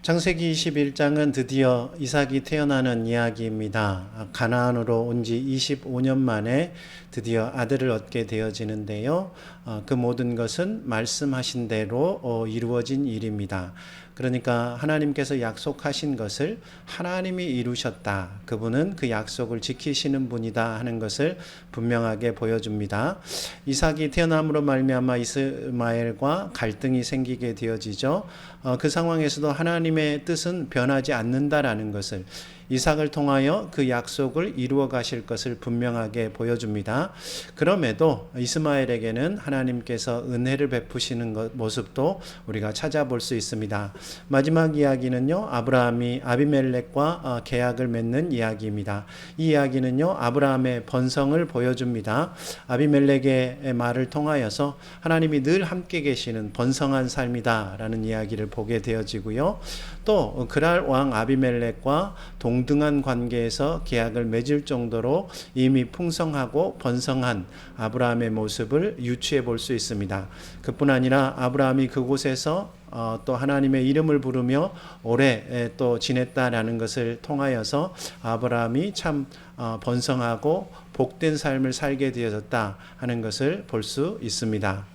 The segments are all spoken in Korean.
창세기 21장은 드디어 이삭이 태어나는 이야기입니다. 가나안으로 온 지 25년 만에 드디어 아들을 얻게 되어지는데요. 어, 그 모든 것은 말씀하신 대로 어, 이루어진 일입니다. 그러니까 하나님께서 약속하신 것을 하나님이 이루셨다. 그분은 그 약속을 지키시는 분이다 하는 것을 분명하게 보여줍니다. 이삭이 태어남으로 말미암아 이스마엘과 갈등이 생기게 되어지죠. 어, 그 상황에서도 하나님의 뜻은 변하지 않는다라는 것을 이삭을 통하여 그 약속을 이루어 가실 것을 분명하게 보여줍니다. 그럼에도 이스마엘에게는 하나님께서 은혜를 베푸시는 것, 모습도 우리가 찾아볼 수 있습니다. 마지막 이야기는요, 아브라함이 아비멜렉과 어, 계약을 맺는 이야기입니다. 이 이야기는요, 아브라함의 번성을 보여줍니다. 아비멜렉의 말을 통하여서 하나님이 늘 함께 계시는 번성한 삶이다라는 이야기를 보게 되어지고요. 또 그랄 왕 아비멜렉과 동 등한 관계에서 계약을 맺을 정도로 이미 풍성하고 번성한 아브라함의 모습을 유추해 볼 수 있습니다. 그뿐 아니라 아브라함이 그곳에서 어, 또 하나님의 이름을 부르며 오래 에, 또 지냈다라는 것을 통하여서 아브라함이 참 어, 번성하고 복된 삶을 살게 되어졌다 하는 것을 볼 수 있습니다.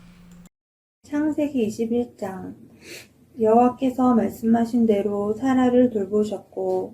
창세기 21장 여호와께서 말씀하신 대로 사라를 돌보셨고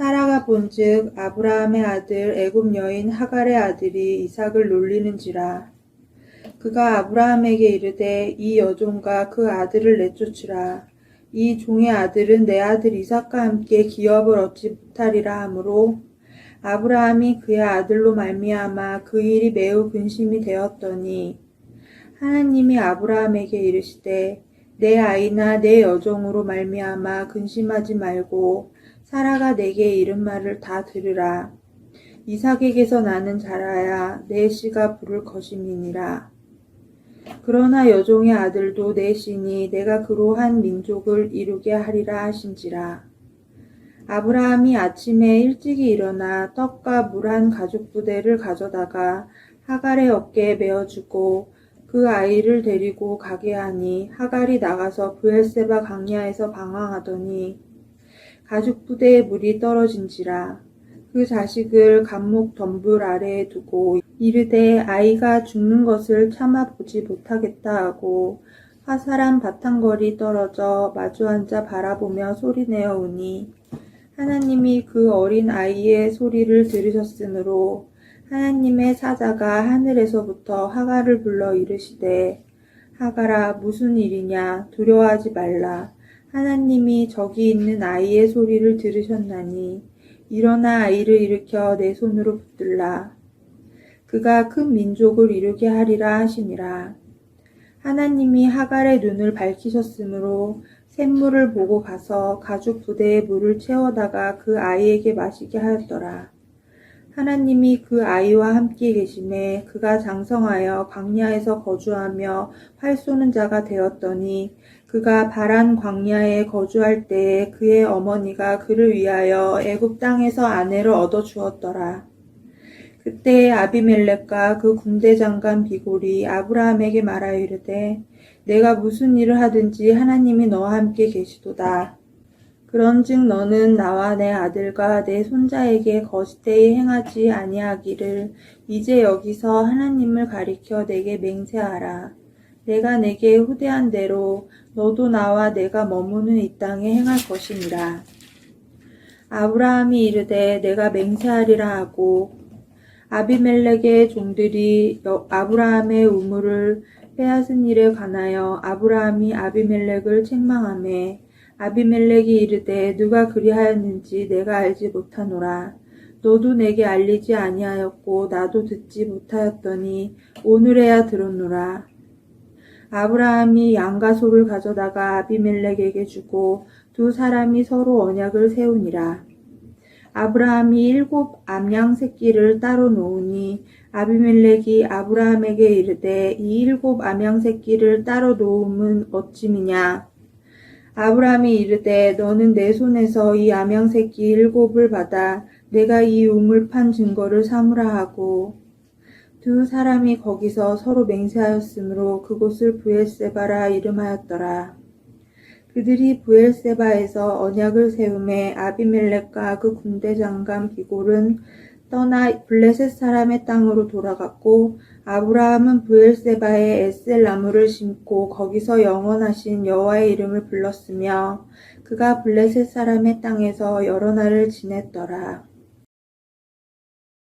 사라가 본즉 아브라함의 아들 애굽 여인 하갈의 아들이 이삭을 놀리는지라. 그가 아브라함에게 이르되 이 여종과 그 아들을 내쫓으라. 이 종의 아들은 내 아들 이삭과 함께 기업을 얻지 못하리라 하므로 아브라함이 그의 아들로 말미암아 그 일이 매우 근심이 되었더니 하나님이 아브라함에게 이르시되 내 아이나 내 여종으로 말미암아 근심하지 말고 사라가 내게 이른 말을 다 들으라. 이삭에게서 나는 자라야 내 씨가 부를 것임이니라. 그러나 여종의 아들도 내 씨니 내가 그로 한 민족을 이루게 하리라 하신지라. 아브라함이 아침에 일찍이 일어나 떡과 물 한 가죽 부대를 가져다가 하갈의 어깨에 메어주고 그 아이를 데리고 가게 하니 하갈이 나가서 브엘세바 강야에서 방황하더니 가죽 부대에 물이 떨어진지라 그 자식을 감목 덤불 아래에 두고 이르되 아이가 죽는 것을 참아 보지 못하겠다 하고 화살한 바탕거리 떨어져 마주 앉아 바라보며 소리내어 우니 하나님이 그 어린 아이의 소리를 들으셨으므로 하나님의 사자가 하늘에서부터 하갈을 불러 이르시되 하갈아 무슨 일이냐? 두려워하지 말라. 하나님이 저기 있는 아이의 소리를 들으셨나니 일어나 아이를 일으켜 내 손으로 붙들라. 그가 큰 민족을 이루게 하리라 하시니라. 하나님이 하갈의 눈을 밝히셨으므로 샘물을 보고 가서 가죽 부대에 물을 채워다가 그 아이에게 마시게 하였더라. 하나님이 그 아이와 함께 계심에 그가 장성하여 광야에서 거주하며 활 쏘는 자가 되었더니 그가 바란 광야에 거주할 때에 그의 어머니가 그를 위하여 애굽 땅에서 아내를 얻어 주었더라. 그때 아비멜렉과 그 군대 장관 비골이 아브라함에게 말하여 이르되 내가 무슨 일을 하든지 하나님이 너와 함께 계시도다. 그런즉 너는 나와 내 아들과 내 손자에게 거짓되이 행하지 아니하기를 이제 여기서 하나님을 가리켜 내게 맹세하라. 내가 내게 후대한 대로 너도 나와 내가 머무는 이 땅에 행할 것이니라. 아브라함이 이르되 내가 맹세하리라 하고 아비멜렉의 종들이 여- 아브라함의 우물을 빼앗은 일에 관하여 아브라함이 아비멜렉을 책망하매 아비멜렉이 이르되 누가 그리하였는지 내가 알지 못하노라. 너도 내게 알리지 아니하였고 나도 듣지 못하였더니 오늘에야 들었노라. 아브라함이 양과 소를 가져다가 아비멜렉에게 주고 두 사람이 서로 언약을 세우니라. 아브라함이 일곱 암양 새끼를 따로 놓으니 아비멜렉이 아브라함에게 이르되 이 일곱 암양 새끼를 따로 놓음은 어찌미냐 아브라함이 이르되 너는 내 손에서 이 암양 새끼 일곱을 받아 내가 이 우물 판 증거를 삼으라 하고 두 사람이 거기서 서로 맹세하였으므로 그곳을 부엘세바라 이름하였더라. 그들이 부엘세바에서 언약을 세움에 아비멜렉과 그 군대 장관 비골은 떠나 블레셋 사람의 땅으로 돌아갔고 아브라함은 부엘세바에 에셀 나무를 심고 거기서 영원하신 여호와의 이름을 불렀으며 그가 블레셋 사람의 땅에서 여러 날을 지냈더라.